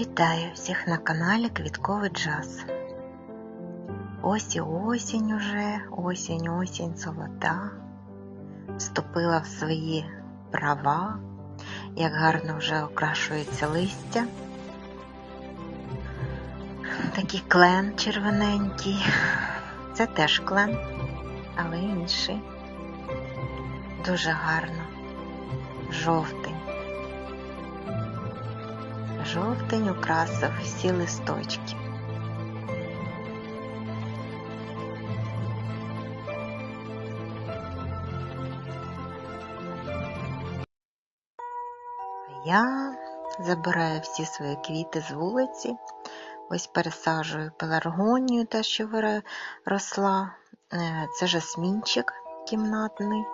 Вітаю всіх на каналі Квітковий Джаз. Ось і осінь уже, осінь, осінь золота, вступила в свої права, як гарно вже окрашується листя. Такий клен червоненький. Це теж клен, але інший. Дуже гарно. Жовтий. Жовтень украсив всі листочки. Я забираю всі свої квіти з вулиці. Ось пересаджую пеларгонію, те, що росла. Е, це жасмінчик кімнатний.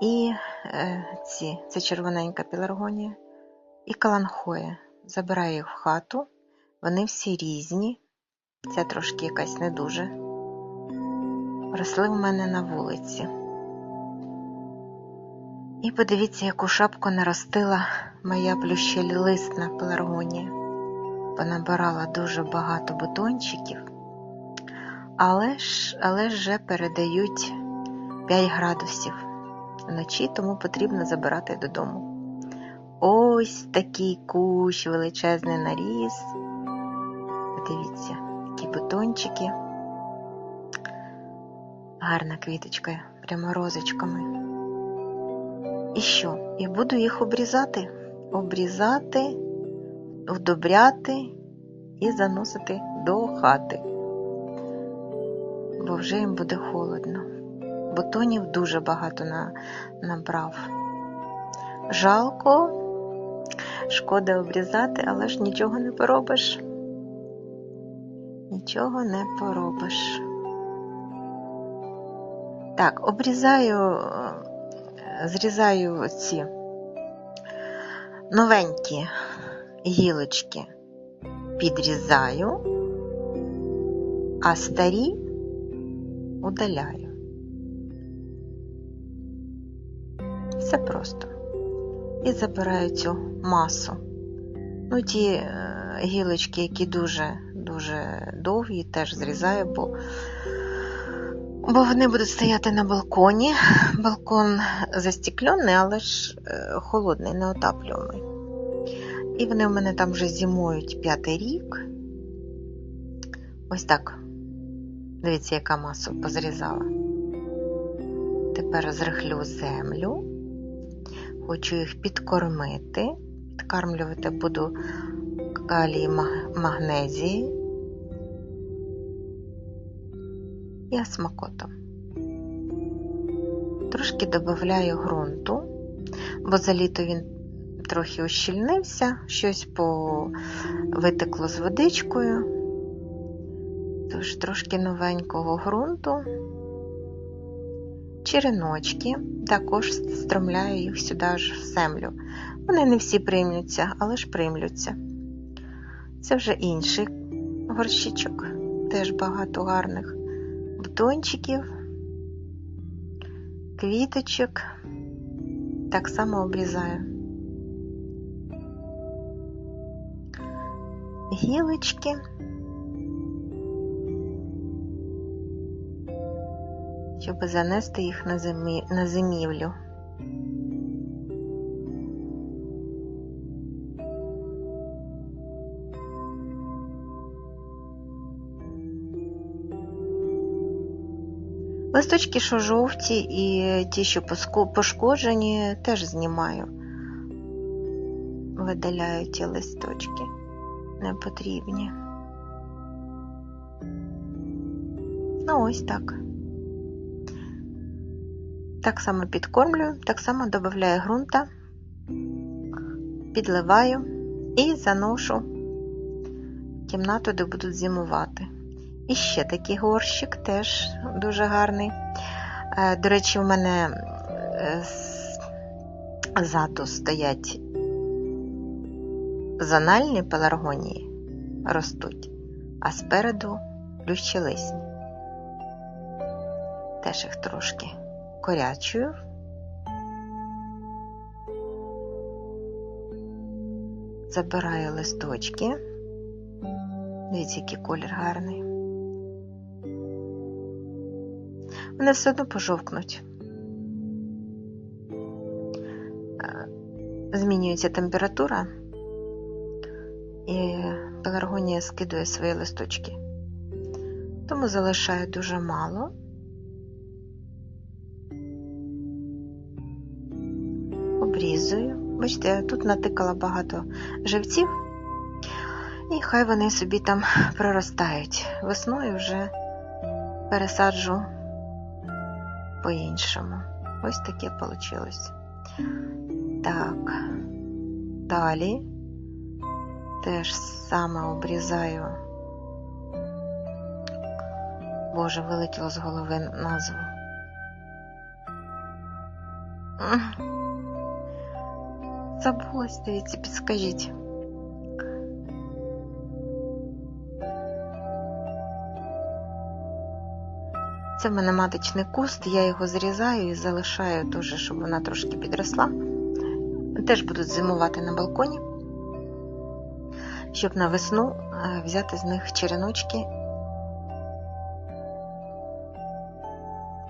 І е, ці, це червоненька пеларгонія і каланхоя. Забираю їх в хату. Вони всі різні. Це трошки якась не дуже. Росли в мене на вулиці. І подивіться, яку шапку наростила моя плющелістна пеларгонія. Понабирала дуже багато бутончиків, але ж але ж вже передають 5 градусів вночі, тому потрібно забирати додому. Ось такий кущ, величезний наріс. Подивіться, які бутончики. Гарна квіточка, прямо розочками. І що? І буду їх обрізати, обрізати, вдобряти і заносити до хати, бо вже їм буде холодно. Бутонів дуже багато набрав. Жалко, шкода обрізати, але ж нічого не поробиш. Нічого не поробиш. Так, обрізаю, зрізаю ці новенькі гілочки, підрізаю, а старі удаляю. Все просто. І забираю цю масу. Ну, ті е, гілочки, які дуже-дуже довгі, теж зрізаю, бо бо вони будуть стояти на балконі. Балкон застеклений, але ж е, холодний, неотаплюваний. І вони в мене там вже зимують п'ятий рік. Ось так. Дивіться, яка масу позрізала. Тепер зрихлю землю. Хочу їх підкормити. Підкармлювати буду калій магнезії і асмакотом. Трошки додаю ґрунту, бо за літо він трохи ущільнився, щось витекло з водичкою, тож трошки новенького ґрунту. Череночки, також стромляю їх сюди ж в землю. Вони не всі приймуться, але ж приймуться. Це вже інший горщичок, теж багато гарних бутончиків, квіточок. Так само обрізаю. Гілочки. Щоб занести їх на, зимі... на зимівлю. Листочки, що жовті, і ті, що пошкоджені, теж знімаю, видаляю ті листочки непотрібні. Ну, ось так. Так само підкормлюю, так само додаю ґрунта, підливаю і заношу в кімнату, де будуть зимувати. І ще такий горщик теж дуже гарний. Е, до речі, у мене е, ззаду стоять зональні пеларгонії ростуть, а спереду плющелисні. Теж їх трошки корячою. забираю листочки. Дивіться, який колір гарний. Вони все одно пожовкнуть. Е, Змінюється температура, і пеларгонія скидує свої листочки. Тому залишаю дуже мало. Обрізую. Бачите, тут натикала багато живців, і хай вони собі там проростають. Весною вже пересаджу по-іншому. Ось таке вийшло. Так, далі теж саме обрізаю. Боже, вилетіло з голови назву. Забулась, дивіться, підскажіть. Це в мене маточний куст, я його зрізаю і залишаю теж, щоб вона трошки підросла. Теж будуть зимувати на балконі, щоб на весну е, взяти з них череночки.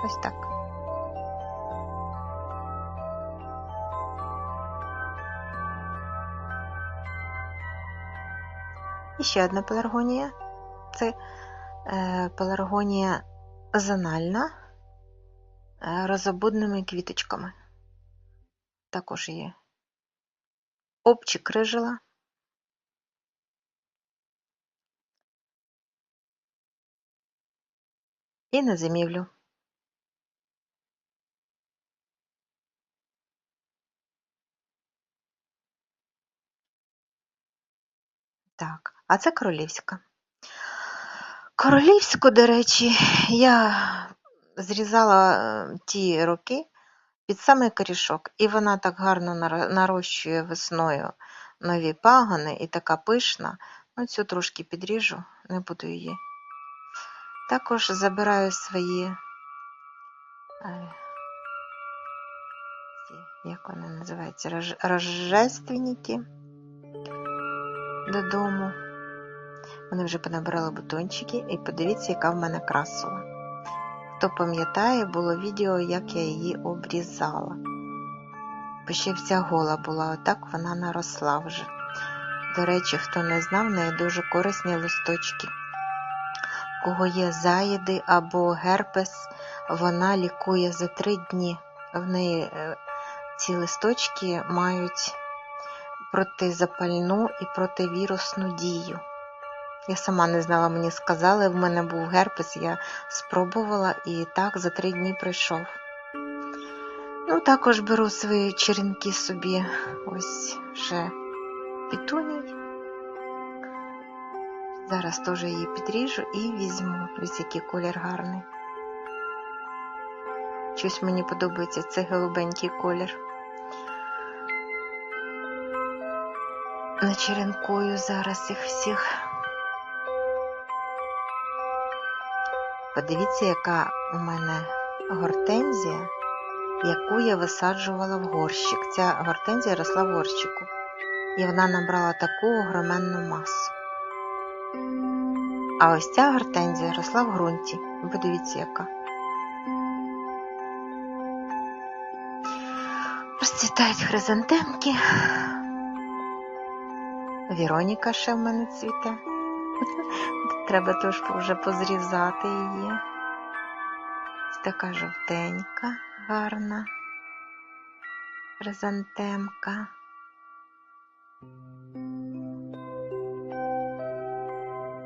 Ось так. І ще одна пеларгонія. Це е, пеларгонія зональна е, розобудними квіточками. Також є обчик крижила. І на зимівлю. А це королівська. Королівську, до речі, я зрізала е, ті роки під самий корішок, і вона так гарно нарощує весною нові пагони і така пишна. Ну, цю трошки підріжу, не буду її. Також забираю свої, е, як вони називаються, рож- рожественники додому. Вони вже понабирали бутончики, і подивіться, яка в мене красова. Хто пам'ятає, було відео, як я її обрізала. Бо ще вся гола була, отак вона наросла вже. До речі, хто не знав, в неї дуже корисні листочки. Кого є заїди або герпес, вона лікує за три дні. В неї е, ці листочки мають протизапальну і противірусну дію. Я сама не знала, мені сказали, в мене був герпес, я спробувала і так за три дні пройшов. Ну, також беру свої черенки собі, ось ще пітуній. Зараз теж її підріжу і візьму. Ось який колір гарний. Щось мені подобається цей голубенький колір. Начеренкую зараз їх всіх. Подивіться, яка у мене гортензія, яку я висаджувала в горщик. Ця гортензія росла в горщику. І вона набрала таку огроменну масу. А ось ця гортензія росла в ґрунті. Подивіться, яка. Розцвітають хризантемки. Віроніка ще в мене цвіте. Треба теж вже позрізати її. Така жовтенька, гарна хризантемка.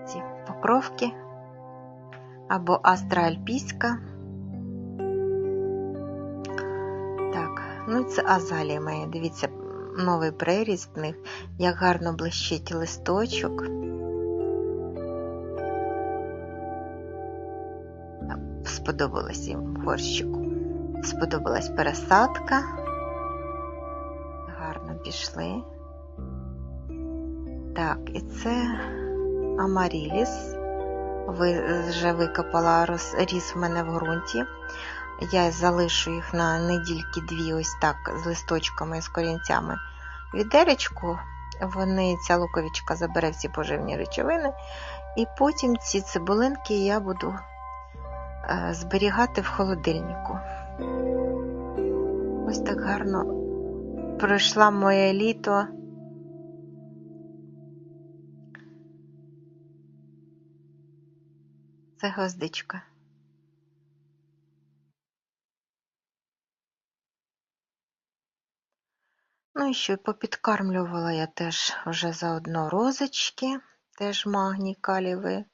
Ці покровки або астроальпійська. Так, ну це азалія моя. Дивіться, новий приріст в них, як гарно блищить листочок. Сподобалось їм горщику. Сподобалась пересадка. Гарно пішли. Так, і це Амаріліс. Ви вже викопала ріс в мене в ґрунті. Я залишу їх на недільки дві, ось так, з листочками, і з корінцями відеречку, Вони, ця луковичка забере всі поживні речовини, і потім ці цибулинки я буду зберігати в холодильнику. Ось так гарно пройшла моє літо. Це гвоздичка. Ну і що, попідкармлювала я теж вже заодно розочки, теж магній калівий,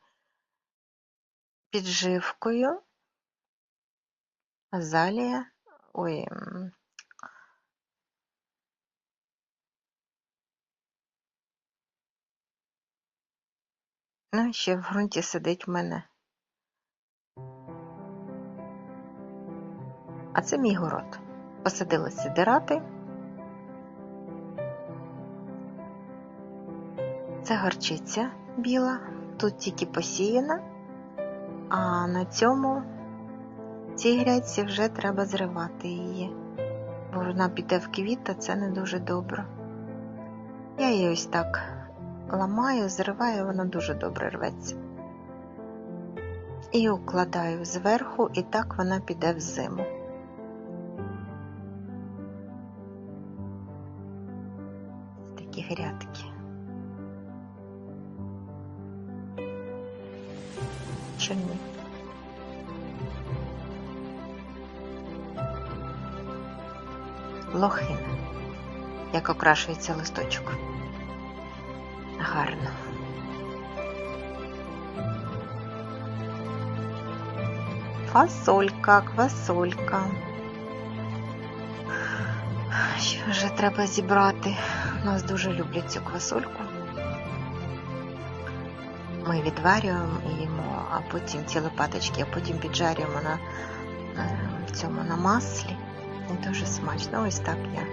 підживкою. Азалія. Ой. Ну, ще в ґрунті сидить в мене. А це мій город. Посадила сидирати. Це горчиця біла, тут тільки посіяна, а на цьому цій грядці вже треба зривати її, бо вона піде в квіт, а це не дуже добре. Я її ось так ламаю, зриваю, вона дуже добре рветься. І укладаю зверху, і так вона піде в зиму. Такі грядки. Чорні. Лохина, як окрашується листочок. Гарно. Фасолька, квасолька. Що вже треба зібрати? Нас дуже люблять цю квасольку. Ми відварюємо і їмо, а потім ці лопаточки, а потім піджарюємо на е, цьому на маслі. І дуже смачно. Ось так я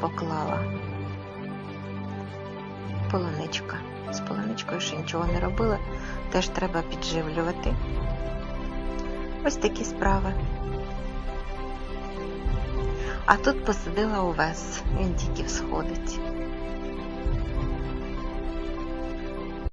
поклала полуничка. З полуничкою ще нічого не робила, теж треба підживлювати. Ось такі справи. А тут посадила овес, він тільки всходить.